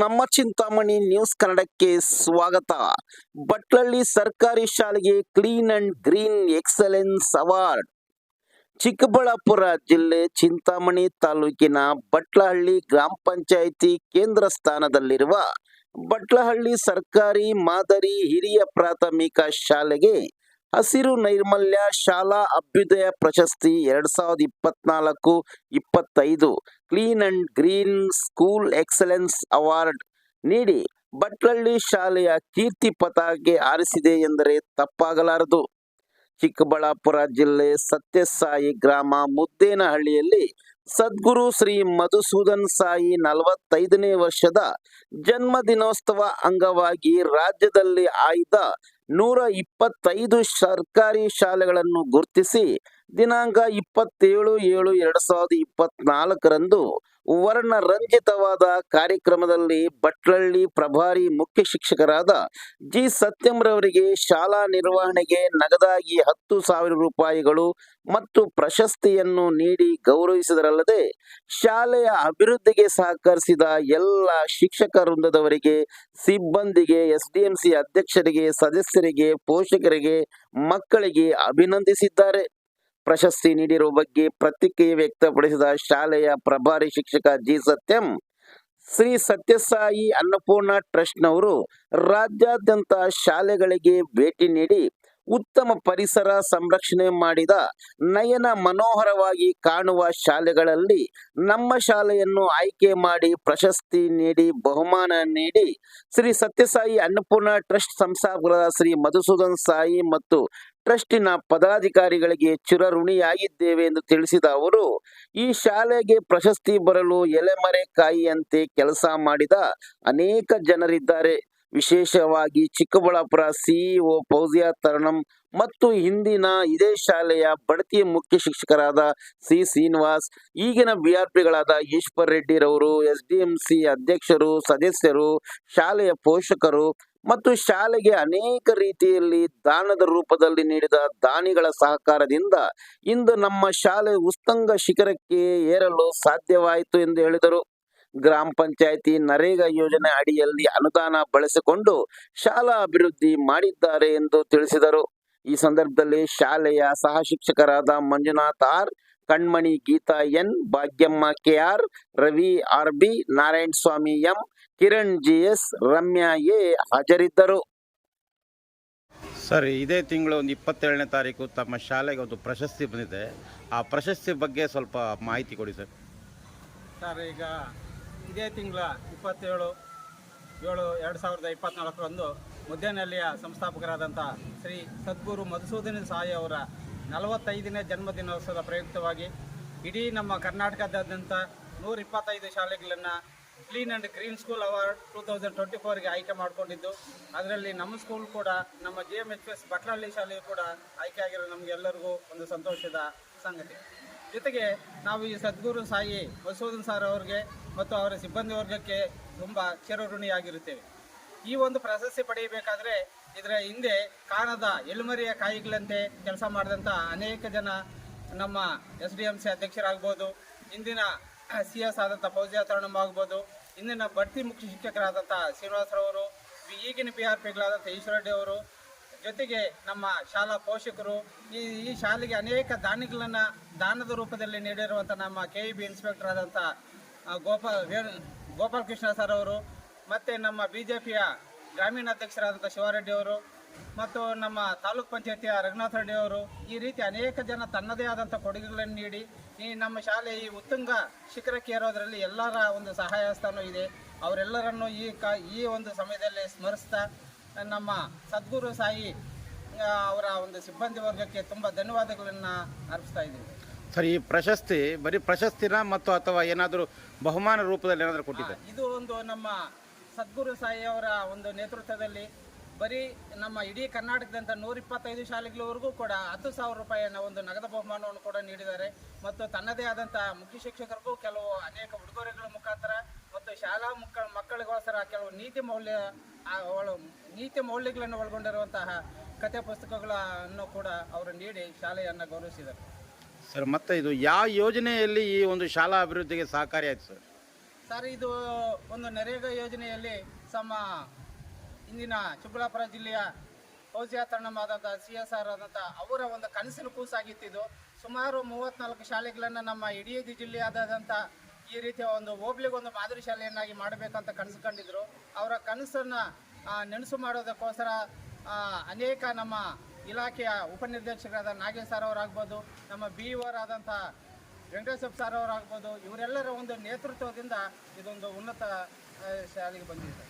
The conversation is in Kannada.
ನಮ್ಮ ಚಿಂತಾಮಣಿ ನ್ಯೂಸ್ ಕನ್ನಡಕ್ಕೆ ಸ್ವಾಗತ. ಬಟ್ಲಳ್ಳಿ ಸರ್ಕಾರಿ ಶಾಲೆಗೆ clean and green excellence award. Chikkaballapur ಜಿಲ್ಲೆ ಚಿಂತಾಮಣಿ ತಾಲೂಕಿನ ಬಟ್ಲಹಳ್ಳಿ ಗ್ರಾಮ ಪಂಚಾಯಿತಿ ಕೇಂದ್ರ ಸ್ಥಾನದಲ್ಲಿರುವ ಬಟ್ಲಹಳ್ಳಿ ಸರ್ಕಾರಿ ಮಾದರಿ ಹಿರಿಯ ಪ್ರಾಥಮಿಕ ಶಾಲೆಗೆ ಹಸಿರು ನೈರ್ಮಲ್ಯ ಶಾಲಾ ಅಭ್ಯುದಯ ಪ್ರಶಸ್ತಿ ಎರಡ್ ಸಾವಿರದ ಇಪ್ಪತ್ನಾಲ್ಕು, ಇಪ್ಪತ್ತೈದು. Clean and green school excellence award ನೀಡಿ. ಬಟ್ಲಳ್ಳಿ ಶಾಲೆಯ ಕೀರ್ತಿ ಪತಾಕೆ ಆರಿಸಿದೆ ಎಂದರೆ ತಪ್ಪಾಗಲಾರದು. ಚಿಕ್ಕಬಳ್ಳಾಪುರ ಜಿಲ್ಲೆ ಸತ್ಯಸಾಯಿ ಗ್ರಾಮ ಮುದ್ದೇನಹಳ್ಳಿಯಲ್ಲಿ ಸದ್ಗುರು ಶ್ರೀ ಮಧುಸೂದನ್ ಸಾಯಿ ನಲವತ್ತೈದನೇ ವರ್ಷದ ಜನ್ಮ ದಿನೋತ್ಸವ ಅಂಗವಾಗಿ ರಾಜ್ಯದಲ್ಲಿ ಆಯ್ದ ನೂರ ಇಪ್ಪತ್ತೈದು ಸರ್ಕಾರಿ ಶಾಲೆಗಳನ್ನು ಗುರುತಿಸಿ ದಿನಾಂಕ ಇಪ್ಪತ್ತೇಳು ಏಳು ಎರಡ್ ಸಾವಿರದ ಇಪ್ಪತ್ನಾಲ್ಕರಂದು ವರ್ಣರಂಜಿತವಾದ ಕಾರ್ಯಕ್ರಮದಲ್ಲಿ ಬಟ್ಲಳ್ಳಿ ಪ್ರಭಾರಿ ಮುಖ್ಯ ಶಿಕ್ಷಕರಾದ ಜಿ ಸತ್ಯಂರವರಿಗೆ ಶಾಲಾ ನಿರ್ವಹಣೆಗೆ ನಗದಾಗಿ ಹತ್ತು ಸಾವಿರ ರೂಪಾಯಿಗಳು ಮತ್ತು ಪ್ರಶಸ್ತಿಯನ್ನು ನೀಡಿ ಗೌರವಿಸಿದರಲ್ಲದೆ ಶಾಲೆಯ ಅಭಿವೃದ್ಧಿಗೆ ಸಹಕರಿಸಿದ ಎಲ್ಲ ಶಿಕ್ಷಕ ವೃಂದದವರಿಗೆ, ಸಿಬ್ಬಂದಿಗೆ, ಎಸ್ಡಿಎಂಸಿ ಅಧ್ಯಕ್ಷರಿಗೆ, ಸದಸ್ಯರಿಗೆ, ಪೋಷಕರಿಗೆ, ಮಕ್ಕಳಿಗೆ ಅಭಿನಂದಿಸಿದ್ದಾರೆ. ಪ್ರಶಸ್ತಿ ನೀಡಿರುವ ಬಗ್ಗೆ ಪ್ರತಿಕ್ರಿಯೆ ವ್ಯಕ್ತಪಡಿಸಿದ ಶಾಲೆಯ ಪ್ರಭಾರಿ ಶಿಕ್ಷಕ ಜಿ. ಸತ್ಯಂ, ಶ್ರೀ ಸತ್ಯಸಾಯಿ ಅನ್ನಪೂರ್ಣ ಟ್ರಸ್ಟ್ನವರು ರಾಜ್ಯಾದ್ಯಂತ ಶಾಲೆಗಳಿಗೆ ಭೇಟಿ ನೀಡಿ ಉತ್ತಮ ಪರಿಸರ ಸಂರಕ್ಷಣೆ ಮಾಡಿದ ನಯನ ಮನೋಹರವಾಗಿ ಕಾಣುವ ಶಾಲೆಗಳಲ್ಲಿ ನಮ್ಮ ಶಾಲೆಯನ್ನು ಆಯ್ಕೆ ಮಾಡಿ ಪ್ರಶಸ್ತಿ ನೀಡಿ ಬಹುಮಾನ ನೀಡಿ ಶ್ರೀ ಸತ್ಯಸಾಯಿ ಅನ್ನಪೂರ್ಣ ಟ್ರಸ್ಟ್ ಸಂಸ್ಥಾಪಕರಾದ ಶ್ರೀ ಮಧುಸೂದನ್ ಸಾಯಿ ಮತ್ತು ಟ್ರಸ್ಟಿನ ಪದಾಧಿಕಾರಿಗಳಿಗೆ ಚಿರಋಣಿಯಾಗಿದ್ದೇವೆ ಎಂದು ತಿಳಿಸಿದ ಅವರು, ಈ ಶಾಲೆಗೆ ಪ್ರಶಸ್ತಿ ಬರಲು ಎಲೆಮರೆ ಕಾಯಿಯಂತೆ ಕೆಲಸ ಮಾಡಿದ ಅನೇಕ ಜನರಿದ್ದಾರೆ. ವಿಶೇಷವಾಗಿ ಚಿಕ್ಕಬಳ್ಳಾಪುರ ಸಿಇಒ ಫೌಜಿಯಾ ತರಣಂ ಮತ್ತು ಹಿಂದಿನ ಇದೇ ಶಾಲೆಯ ಬಡತಿ ಮುಖ್ಯ ಶಿಕ್ಷಕರಾದ ಸಿ ಶ್ರೀನಿವಾಸ್, ಈಗಿನ ಬಿಆರ್ಪಿಗಳಾದ ಈಶ್ವರ್ ರೆಡ್ಡಿರವರು ಎಸ್ ಡಿ ಎಂ ಸಿ ಅಧ್ಯಕ್ಷರು, ಸದಸ್ಯರು, ಶಾಲೆಯ ಪೋಷಕರು ಮತ್ತು ಶಾಲೆಗೆ ಅನೇಕ ರೀತಿಯಲ್ಲಿ ದಾನದ ರೂಪದಲ್ಲಿ ನೀಡಿದ ದಾನಿಗಳ ಸಹಕಾರದಿಂದ ಇಂದು ನಮ್ಮ ಶಾಲೆ ಉಸ್ತಂಗ ಶಿಖರಕ್ಕೆ ಏರಲು ಸಾಧ್ಯವಾಯಿತು ಎಂದು ಹೇಳಿದರು. ಗ್ರಾಮ ಪಂಚಾಯಿತಿ ನರೇಗಾ ಯೋಜನೆ ಅಡಿಯಲ್ಲಿ ಅನುದಾನ ಬಳಸಿಕೊಂಡು ಶಾಲಾ ಅಭಿವೃದ್ಧಿ ಮಾಡಿದ್ದಾರೆ ಎಂದು ತಿಳಿಸಿದರು. ಈ ಸಂದರ್ಭದಲ್ಲಿ ಶಾಲೆಯ ಸಹ ಶಿಕ್ಷಕರಾದ Manjunath R Kanmani Geetha N Bhagyamma KR Ravi R B Narayana Swamy M Kiran G S Ramya A ಹಾಜರಿದ್ದರು. ಸರ್ ಇದೇ ತಿಂಗಳು ಒಂದು ಇಪ್ಪತ್ತೇಳನೇ ತಾರೀಕು ತಮ್ಮ ಶಾಲೆಗೆ ಒಂದು ಪ್ರಶಸ್ತಿ ಬಂದಿದೆ. ಆ ಪ್ರಶಸ್ತಿ ಬಗ್ಗೆ ಸ್ವಲ್ಪ ಮಾಹಿತಿ ಕೊಡಿ ಸರ್. ಸರ್ ಈಗ ಇದೇ ತಿಂಗಳ ಇಪ್ಪತ್ತೇಳು ಏಳು ಎರಡು ಸಾವಿರದ ಇಪ್ಪತ್ತ್ನಾಲ್ಕರಂದು ಮುದ್ದೇನಹಳ್ಳಿಯ ಸಂಸ್ಥಾಪಕರಾದಂಥ ಶ್ರೀ ಸದ್ಗುರು ಮಧುಸೂದನ ಸಾಯಿ ಅವರ ನಲವತ್ತೈದನೇ ಜನ್ಮದಿನೋತ್ಸವದ ಪ್ರಯುಕ್ತವಾಗಿ ಇಡೀ ನಮ್ಮ ಕರ್ನಾಟಕದಾದ್ಯಂತ ನೂರ ಇಪ್ಪತ್ತೈದು ಶಾಲೆಗಳನ್ನು clean and green school award two thousand twenty ಫೋರ್ಗೆ ಆಯ್ಕೆ ಮಾಡಿಕೊಂಡಿದ್ದು. ಅದರಲ್ಲಿ ನಮ್ಮ ಸ್ಕೂಲ್ ಕೂಡ, ನಮ್ಮ G M H S Batlahalli ಶಾಲೆಯು ಕೂಡ ಆಯ್ಕೆ ಆಗಿರೋ ನಮಗೆಲ್ಲರಿಗೂ ಒಂದು ಸಂತೋಷದ ಸಂಗತಿ. ಜೊತೆಗೆ ನಾವು ಈ ಸದ್ಗುರು ಸಾಯಿ ಮಸೂದನ್ ಸರ್ ಅವ್ರಿಗೆ ಮತ್ತು ಅವರ ಸಿಬ್ಬಂದಿ ವರ್ಗಕ್ಕೆ ತುಂಬ ಚಿರಋಣಿಯಾಗಿರುತ್ತೇವೆ. ಈ ಒಂದು ಪ್ರಶಸ್ತಿ ಪಡೆಯಬೇಕಾದ್ರೆ ಇದರ ಹಿಂದೆ ಕಾಣದ ಎಳುಮರಿಯ ಕಾಯಿಗಳಂತೆ ಕೆಲಸ ಮಾಡಿದಂಥ ಅನೇಕ ಜನ ನಮ್ಮ ಎಸ್ ಡಿ ಎಂ ಸಿ ಅಧ್ಯಕ್ಷರಾಗ್ಬೋದು, ಇಂದಿನ ಸಿ ಎಸ್ ಆದಂಥ ಫೌಜಿಯಾ ತರಣಂ ಆಗ್ಬೋದು ಇಂದಿನ ಬಡ್ತಿ ಮುಖ್ಯ ಶಿಕ್ಷಕರಾದಂಥ ಶ್ರೀನಿವಾಸರವರು ಈಗಿನ ಬಿ ಆರ್ ಪಿಗಳಾದಂಥ ಈಶ್ವರಡ್ಡಿ ಅವರು, ಜೊತೆಗೆ ನಮ್ಮ ಶಾಲಾ ಪೋಷಕರು, ಈ ಈ ಶಾಲೆಗೆ ಅನೇಕ ದಾನಿಗಳನ್ನು ದಾನದ ರೂಪದಲ್ಲಿ ನೀಡಿರುವಂಥ ನಮ್ಮ ಕೆ ಇ ಬಿ ಇನ್ಸ್ಪೆಕ್ಟರ್ ಆದಂಥ ಗೋಪಾಲ್ ಗೋಪಾಲಕೃಷ್ಣ ಗೋಪಾಲ್ ಕೃಷ್ಣ ಸರ್ ಅವರು, ಮತ್ತು ನಮ್ಮ ಬಿ ಜೆ ಪಿಯ ಗ್ರಾಮೀಣ ಅಧ್ಯಕ್ಷರಾದಂಥ ಶಿವಾರೆಡ್ಡಿ ಅವರು ಮತ್ತು ನಮ್ಮ ತಾಲೂಕ್ ಪಂಚಾಯತಿಯ ರಘುನಾಥ ರೆಡ್ಡಿ ಅವರು ಈ ರೀತಿ ಅನೇಕ ಜನ ತನ್ನದೇ ಆದಂಥ ಕೊಡುಗೆಗಳನ್ನು ನೀಡಿ ಈ ನಮ್ಮ ಶಾಲೆ ಈ ಉತ್ತುಂಗ ಶಿಖರಕ್ಕೆ ಏರೋದರಲ್ಲಿ ಎಲ್ಲರ ಒಂದು ಸಹಾಯ ಸ್ಥಾನ ಇದೆ. ಅವರೆಲ್ಲರನ್ನು ಈ ಕ ಈ ಒಂದು ಸಮಯದಲ್ಲಿ ಸ್ಮರಿಸ್ತಾ ನಮ್ಮ ಸದ್ಗುರು ಸಾಯಿ ಅವರ ಒಂದು ಸಿಬ್ಬಂದಿ ವರ್ಗಕ್ಕೆ ತುಂಬ ಧನ್ಯವಾದಗಳನ್ನು ಅರ್ಪಿಸ್ತಾ ಇದ್ದೀವಿ ಸರ್ ಈ ಪ್ರಶಸ್ತಿ ಬರೀ ಪ್ರಶಸ್ತಿನ ಮತ್ತು ಅಥವಾ ಏನಾದರೂ ಬಹುಮಾನ ರೂಪದಲ್ಲಿ ಏನಾದರೂ ಕೊಟ್ಟಿದ್ದಾರೆ ಇದು ಒಂದು ನಮ್ಮ ಸದ್ಗುರು ಸಾಯಿ ಅವರ ಒಂದು ನೇತೃತ್ವದಲ್ಲಿ ಬರೀ ನಮ್ಮ ಇಡೀ ಕರ್ನಾಟಕದಂಥ ನೂರಿಪ್ಪತ್ತೈದು ಶಾಲೆಗಳವರೆಗೂ ಕೂಡ ಹತ್ತು ಸಾವಿರ ರೂಪಾಯಿಯನ್ನು ಒಂದು ನಗದು ಬಹುಮಾನವನ್ನು ಕೂಡ ನೀಡಿದ್ದಾರೆ. ಮತ್ತು ತನ್ನದೇ ಆದಂಥ ಮುಖ್ಯ ಶಿಕ್ಷಕರಿಗೂ ಕೆಲವು ಅನೇಕ ಉಡುಗೊರೆಗಳ ಮುಖಾಂತರ ಮತ್ತು ಶಾಲಾ ಮಕ್ಕಳ ಮಕ್ಕಳಿಗೋಸ್ಕರ ಕೆಲವು ನೀತಿ ಮೌಲ್ಯ ನೀತಿ ಮೌಲ್ಯಗಳನ್ನು ಒಳಗೊಂಡಿರುವಂತಹ ಕಥೆ ಪುಸ್ತಕಗಳನ್ನು ಕೂಡ ಅವರು ನೀಡಿ ಶಾಲೆಯನ್ನು ಗೌರವಿಸಿದರು. ಸರ್, ಮತ್ತೆ ಇದು ಯಾವ ಯೋಜನೆಯಲ್ಲಿ ಈ ಒಂದು ಶಾಲಾ ಅಭಿವೃದ್ಧಿಗೆ ಸಹಕಾರಿಯಾಯಿತು ಸರ್? ಸರ್, ಇದು ಒಂದು ನರೇಗಾ ಯೋಜನೆಯಲ್ಲಿ ನಮ್ಮ ಇಂದಿನ ಚಿಕ್ಕಬಳ್ಳಾಪುರ ಜಿಲ್ಲೆಯ ಔಷಧಾತರಣವಾದಂಥ ಸಿ ಎಸ್ ಆರ್ ಆದಂಥ ಅವರ ಒಂದು ಕನಸಿನ ಕೂಸಾಗಿತ್ತಿದ್ದು, ಸುಮಾರು ಮೂವತ್ತ್ನಾಲ್ಕು ಶಾಲೆಗಳನ್ನು ನಮ್ಮ ಇಡೀ ಜಿಲ್ಲೆಯಾದಂಥ ಈ ರೀತಿಯ ಒಂದು ಹೋಬ್ಳಿಗೊಂದು ಮಾದರಿ ಶಾಲೆಯನ್ನಾಗಿ ಮಾಡಬೇಕಂತ ಕನಸು ಕಂಡಿದ್ರು. ಅವರ ಕನಸನ್ನು ನೆನಸು ಮಾಡೋದಕ್ಕೋಸ್ಕರ ಅನೇಕ ನಮ್ಮ ಇಲಾಖೆಯ ಉಪನಿರ್ದೇಶಕರಾದ ನಾಗೇಶ್ ಸರ್ ಅವರಾಗ್ಬೋದು, ನಮ್ಮ ಬಿ ಇ ಆದಂಥ ವೆಂಕಟೇಶ್ವರ ಸರ್ ಅವರಾಗ್ಬೋದು ಇವರೆಲ್ಲರ ಒಂದು ನೇತೃತ್ವದಿಂದ ಇದೊಂದು ಉನ್ನತ ಶಾಲೆಗೆ ಬಂದಿದೆ